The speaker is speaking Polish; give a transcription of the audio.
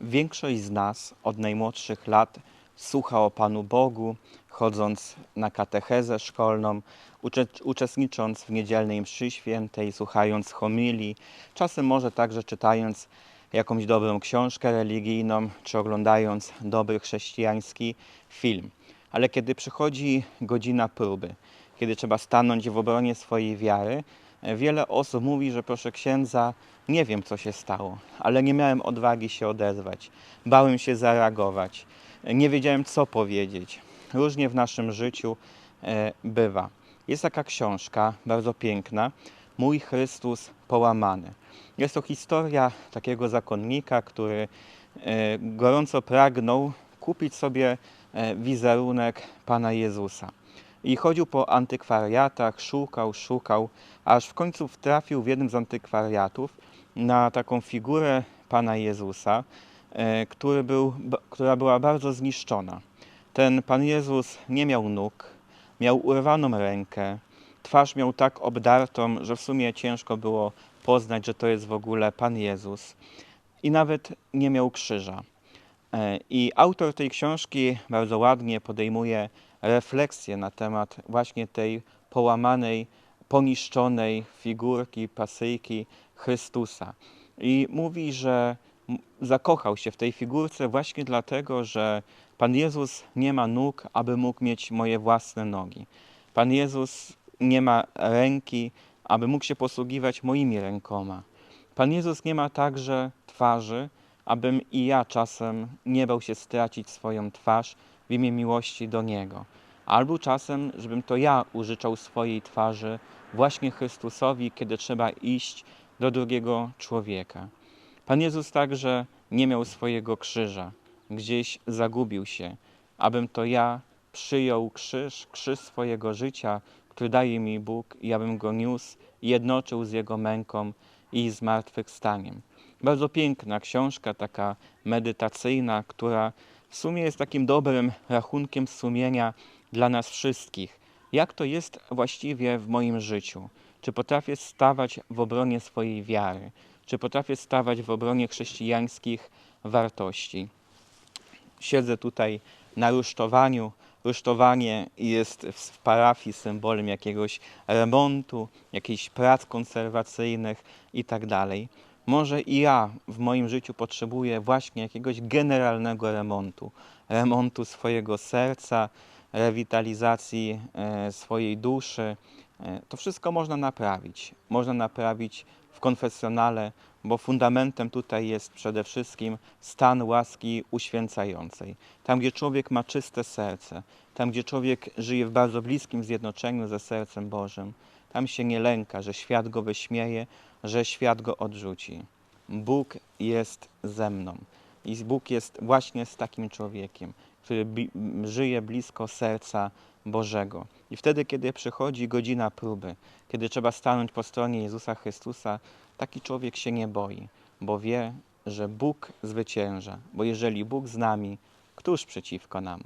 Większość z nas od najmłodszych lat słucha o Panu Bogu, chodząc na katechezę szkolną, ucze- uczestnicząc w niedzielnej mszy świętej, słuchając homilii, czasem może także czytając jakąś dobrą książkę religijną, czy oglądając dobry chrześcijański film. Ale kiedy przychodzi godzina próby, kiedy trzeba stanąć w obronie swojej wiary, wiele osób mówi, że proszę księdza, nie wiem co się stało, ale nie miałem odwagi się odezwać, bałem się zareagować, e, nie wiedziałem co powiedzieć. Różnie w naszym życiu e, bywa. Jest taka książka, bardzo piękna, Mój Chrystus połamany. Jest to historia takiego zakonnika, który e, gorąco pragnął kupić sobie e, wizerunek Pana Jezusa. I chodził po antykwariatach, szukał, szukał, aż w końcu trafił w jednym z antykwariatów na taką figurę Pana Jezusa, e, który był, która była bardzo zniszczona. Ten Pan Jezus nie miał nóg, miał urwaną rękę, twarz miał tak obdartą, że w sumie ciężko było poznać, że to jest w ogóle Pan Jezus. I nawet nie miał krzyża. E, I autor tej książki bardzo ładnie podejmuje refleksję na temat właśnie tej połamanej, poniszczonej figurki, pasyjki Chrystusa. I mówi, że zakochał się w tej figurce właśnie dlatego, że Pan Jezus nie ma nóg, aby mógł mieć moje własne nogi. Pan Jezus nie ma ręki, aby mógł się posługiwać moimi rękoma. Pan Jezus nie ma także twarzy, abym i ja czasem nie bał się stracić swoją twarz w imię miłości do Niego. Albo czasem, żebym to ja użyczał swojej twarzy właśnie Chrystusowi, kiedy trzeba iść do drugiego człowieka. Pan Jezus także nie miał swojego krzyża, gdzieś zagubił się, abym to ja przyjął krzyż, krzyż swojego życia, który daje mi Bóg i abym go niósł, jednoczył z Jego męką i zmartwychwstaniem. Bardzo piękna książka, taka medytacyjna, która w sumie jest takim dobrym rachunkiem sumienia dla nas wszystkich. Jak to jest właściwie w moim życiu? Czy potrafię stawać w obronie swojej wiary? Czy potrafię stawać w obronie chrześcijańskich wartości? Siedzę tutaj na rusztowaniu. Rusztowanie jest w parafii symbolem jakiegoś remontu, jakichś prac konserwacyjnych itd. Może i ja w moim życiu potrzebuję właśnie jakiegoś generalnego remontu. Remontu swojego serca, rewitalizacji e, swojej duszy. E, to wszystko można naprawić. Można naprawić w konfesjonale, bo fundamentem tutaj jest przede wszystkim stan łaski uświęcającej. Tam, gdzie człowiek ma czyste serce, tam, gdzie człowiek żyje w bardzo bliskim zjednoczeniu ze sercem Bożym, tam się nie lęka, że świat go wyśmieje, że świat go odrzuci. Bóg jest ze mną. I Bóg jest właśnie z takim człowiekiem, który żyje blisko serca Bożego. I wtedy, kiedy przychodzi godzina próby, kiedy trzeba stanąć po stronie Jezusa Chrystusa, taki człowiek się nie boi, bo wie, że Bóg zwycięża. Bo jeżeli Bóg z nami, któż przeciwko nam?